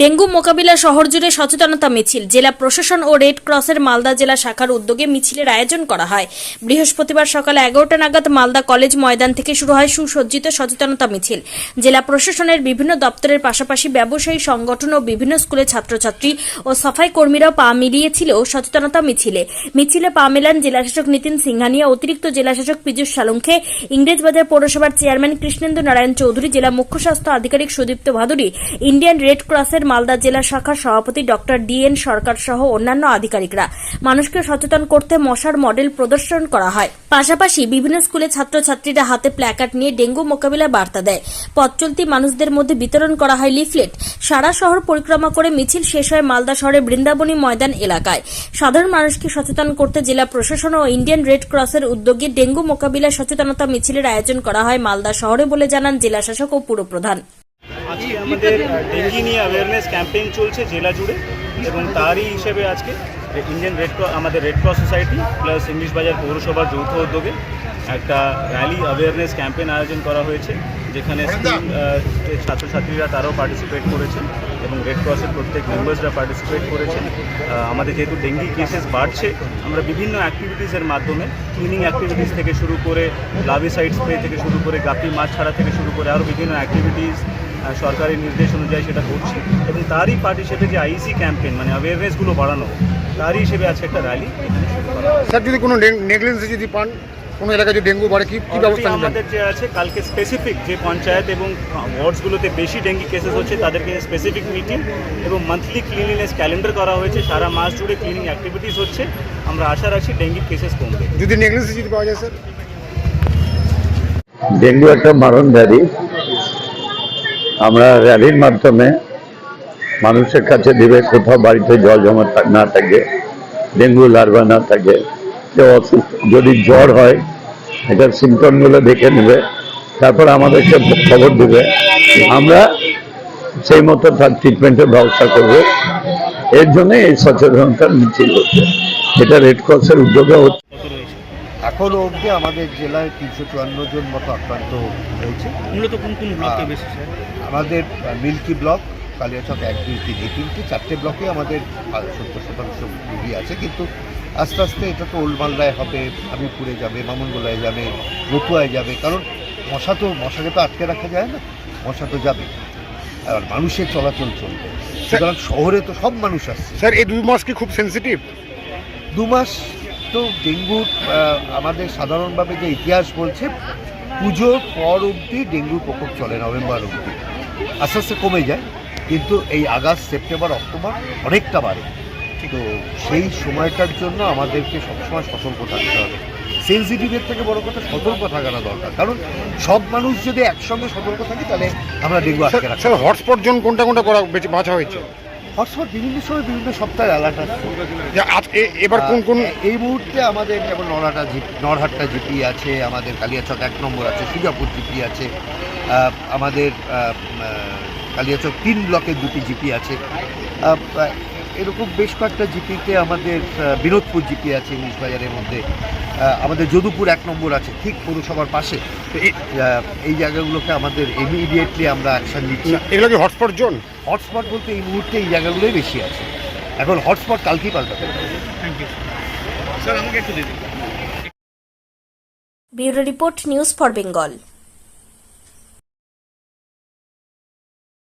Dengue মোকাবিলা শহর জুড়ে সচেতনতা মিছিল। জেলা প্রশাসন ও রেড ক্রসের মালদা জেলা শাখার উদ্যোগে মিছিলের আয়োজন করা হয়। বৃহস্পতিবার সকাল এগারোটা নাগাদ মালদা কলেজ ময়দান থেকে শুরু হয় সুসজ্জিত সচেতনতা মিছিল। জেলা প্রশাসনের বিভিন্ন দপ্তরের পাশাপাশি ব্যবসায়ী সংগঠন ও বিভিন্ন স্কুলের ছাত্রছাত্রী ও সাফাই কর্মীরাও পা মিলিয়েছিল সচেতনতা মিছিলে। মিছিলে পা মেলান জেলাশাসক নীতিন সিংহানিয়া, অতিরিক্ত জেলাশাসক পীযূষ সালুঙ্খে ইংরেজবাজার পৌরসভার চেয়ারম্যান কৃষ্ণেন্দু নারায়ণ চৌধুরী, জেলা মুখ্য স্বাস্থ্য আধিকারিক সুদীপ্ত ভাদুরী, ইন্ডিয়ান রেড ক্রসের মালদা জেলা শাখার সভাপতি ডক্টর ডিএন সরকার সহ অন্যান্য আধিকারিকরা। মানুষকে সচেতন করতে মশার মডেল প্রদর্শন করা হয়। পাশাপাশি বিভিন্ন স্কুলে ছাত্রছাত্রীরা হাতে প্ল্যাকার্ড নিয়ে ডেঙ্গু মোকাবিলায় বার্তা দেয়। পথ চলতি মানুষদের মধ্যে বিতরণ করা হয় লিফলেট। সারা শহর পরিক্রমা করে মিছিল শেষ হয় মালদা শহরের বৃন্দাবনী ময়দান এলাকায়। সাধারণ মানুষকে সচেতন করতে জেলা প্রশাসন ও ইন্ডিয়ান রেড ক্রসের উদ্যোগে ডেঙ্গু মোকাবিলায় সচেতনতা মিছিলের আয়োজন করা হয় মালদা শহরে বলে জানান জেলা শাসক ও পুরপ্রধান। আজকে আমাদের ডেঙ্গি নিয়ে অ্যাওয়ারনেস ক্যাম্পেইন চলছে জেলা জুড়ে এবং তারই হিসেবে আজকে ইন্ডিয়ান রেড ক্রস আমাদের red cross society plus English Bazar পৌরসভার যৌথ উদ্যোগে একটা র্যালি অ্যাওয়ারনেস ক্যাম্পেইন আয়োজন করা হয়েছে যেখানে স্কুল ছাত্রছাত্রীরা তারাও পার্টিসিপেট করেছেন এবং রেড ক্রসের প্রত্যেক মেম্বার্সরা পার্টিসিপেট করেছেন। আমাদের যেহেতু ডেঙ্গি কেসেস বাড়ছে আমরা বিভিন্ন অ্যাক্টিভিটিসের মাধ্যমে ক্লিনিং অ্যাক্টিভিটিস থেকে শুরু করে লাভিসাইড স্প্রে থেকে শুরু করে গাপি মাছ ছাড়া থেকে শুরু করে আরও বিভিন্ন অ্যাক্টিভিটিস আহ, সরকারি নির্দেশ অনুযায়ী সেটা করছি এবং তারই পার্ট হিসেবে যে আইসি ক্যাম্পেইন মানে অ্যাওয়ারনেসগুলো বাড়ানো তারই হিসেবে আছে একটা র্যালি স্যার যদি কোনো নেগলেন্সে যদি পান কোনো এলাকায় যদি ডেঙ্গু বাড়ে কি কি ব্যবস্থা আমাদের যে আছে কালকে স্পেসিফিক যে পঞ্চায়েত এবং ওয়ার্ডসগুলোতে বেশি ডেঙ্গি কেসেস হচ্ছে তাদেরকে স্পেসিফিক মিটিং এবং মান্থলি ক্লিনিনেস ক্যালেন্ডার করা হয়েছে সারা মাস জুড়ে ক্লিনিং অ্যাক্টিভিটিস হচ্ছে। আমরা আশা রাখছি ডেঙ্গি কেসেস কমবে। যদি নেগলেন্সে যদি পাওয়া যায় স্যার? ডেঙ্গু একটা মারণ ব্যাধি আমরা র্যালির মাধ্যমে মানুষের কাছে দিবে কোথাও বাড়িতে জল জমা না থাকে ডেঙ্গু লার্ভা না থাকে কেউ অসুস্থ যদি জ্বর হয় এটার সিমটমগুলো দেখে নেবে তারপর আমাদেরকে খবর দেবে। আমরা সেই মতো তার ট্রিটমেন্টের ব্যবস্থা করব। এর জন্য এই সচেতনতা মিছিল হচ্ছে। এটা রেড ক্রসের উদ্যোগে হচ্ছে। এখনও অবধি আমাদের জেলায় তিনশো চুয়ান্ন জন মতো আক্রান্ত হয়েছে। মূলত কোন কোন ব্লকে বেশি স্যার? আমাদের মিল্কি ব্লক কালিয়াচক এক দুই তিন এই তিনটি চারটে ব্লকে আমাদের সত্তর শতাংশ রুগী আছে। কিন্তু আস্তে আস্তে এটা তো ওল্ড মালদায় হবে হাবিবপুরে যাবে মামুনগোলায় যাবে রতুয়ায় যাবে। কারণ মশা তো মশাকে তো আটকে রাখা যায় না মশা তো যাবে। আর মানুষের চলাচল চলবে। সুতরাং শহরে তো সব মানুষ আসছে। স্যার এই দুই মাস কি খুব সেন্সিটিভ দু মাস তো ডেঙ্গুর আমাদের সাধারণভাবে যে ইতিহাস বলছে পুজোর পর অবধি ডেঙ্গুর প্রকোপ চলে নভেম্বর অবধি। আস্তে আস্তে কমে যায়, কিন্তু এই আগস্ট, সেপ্টেম্বর, অক্টোবর অনেকটা বাড়ে। তো সেই সময়টার জন্য আমাদেরকে সবসময় সতর্ক থাকতে হবে। সেন্সিটিভের থেকে বড় কথা, সতর্ক থাকাটা দরকার। কারণ সব মানুষ যদি একসঙ্গে সতর্ক থাকে, তাহলে আমরা ডেঙ্গু আটকে রাখি হটস্পট জোন কোনটা কোনটা করা বাঁচা হয়েছে? হটস্পট বিভিন্ন সময় বিভিন্ন সপ্তাহে অ্যালার্ট আসছে। এবার কোন কোন এই মুহূর্তে আমাদের যেমন নরহাটা জিপি নরহাট্টা জিপি আছে আমাদের কালিয়াচক এক নম্বর আছে সুজাপুর জিপি আছে আমাদের কালিয়াচক তিন ব্লকের দুটি জিপি আছে। এরকম বেশ কয়েকটা জিপিতে আমাদের বিনোদপুর জিপি আছে ইংলিশ বাজারের মধ্যে। আমাদের যদুপুর এক নম্বর আছে ঠিক পৌরসভার পাশে। তো এই জায়গাগুলোকে আমাদের ইমিডিয়েটলি আমরা অ্যাকশন নিচ্ছি। এগুলো কি হটস্পট জোন হটস্পট বলতে এই মুহূর্তে এই জায়গাগুলোই বেশি আছে। এখন হটস্পট কালকেই পাল্টাতে হবে bureau report news for Bengal.